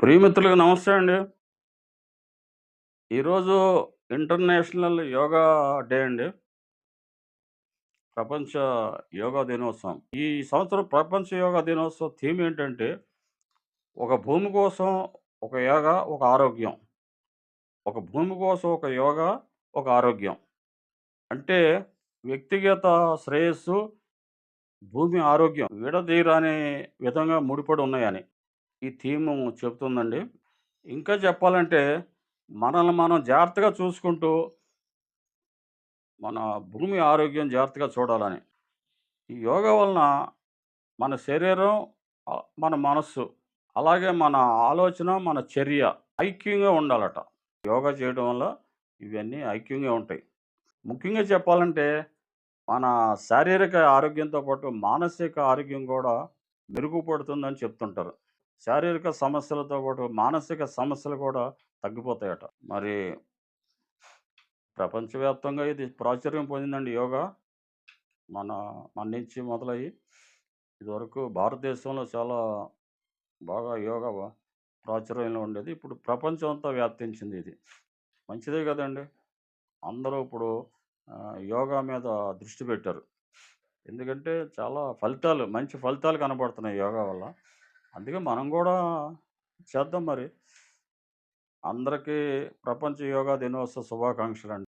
ప్రియమిత్రులకు నమస్తే అండి. ఈరోజు ఇంటర్నేషనల్ యోగా డే అండి. ప్రపంచ యోగా దినోత్సవం. ఈ సంవత్సరం ప్రపంచ యోగా దినోత్సవం థీమ్ ఏంటంటే ఒక భూమి కోసం ఒక యోగా ఒక ఆరోగ్యం. ఒక భూమి కోసం ఒక యోగా ఒక ఆరోగ్యం. అంటే వ్యక్తిగత శ్రేయస్సు భూమి ఆరోగ్యం. విడదీరాని విధంగా ముడిపడి ఉన్నాయని. ఈ థీమ్ చెప్తుందండి ఇంకా చెప్పాలంటే మనల్ని మనం జాగ్రత్తగా చూసుకుంటూ మన భూమి ఆరోగ్యం జాగ్రత్తగా చూడాలని. ఈ యోగా వలన మన శరీరం మన మనస్సు అలాగే మన ఆలోచన మన చర్య ఐక్యంగా ఉండాలట. యోగా చేయడం వల్ల ఇవన్నీ ఐక్యంగా ఉంటాయి. ముఖ్యంగా చెప్పాలంటే మన శారీరక ఆరోగ్యంతో పాటు మానసిక ఆరోగ్యం కూడా మెరుగుపడుతుందని చెప్తుంటారు. శారీరక సమస్యలతో పాటు మానసిక సమస్యలు కూడా తగ్గిపోతాయట. మరి ప్రపంచవ్యాప్తంగా ఇది ప్రాచుర్యం పొందిందండి యోగా. మన మన నుంచి మొదలయ్యి ఇదివరకు భారతదేశంలో చాలా బాగా యోగా ప్రాచుర్యంలో ఉండేది. ఇప్పుడు ప్రపంచం అంతా వ్యాప్తించింది ఇది. మంచిదే కదండి. అందరూ ఇప్పుడు యోగా మీద దృష్టి పెట్టారు. ఎందుకంటే చాలా ఫలితాలు మంచి ఫలితాలు కనబడుతున్నాయి యోగా వల్ల. అందుకే మనం కూడా చేద్దాం మరి. అందరికీ ప్రపంచ యోగా దినోత్సవ శుభాకాంక్షలు అండి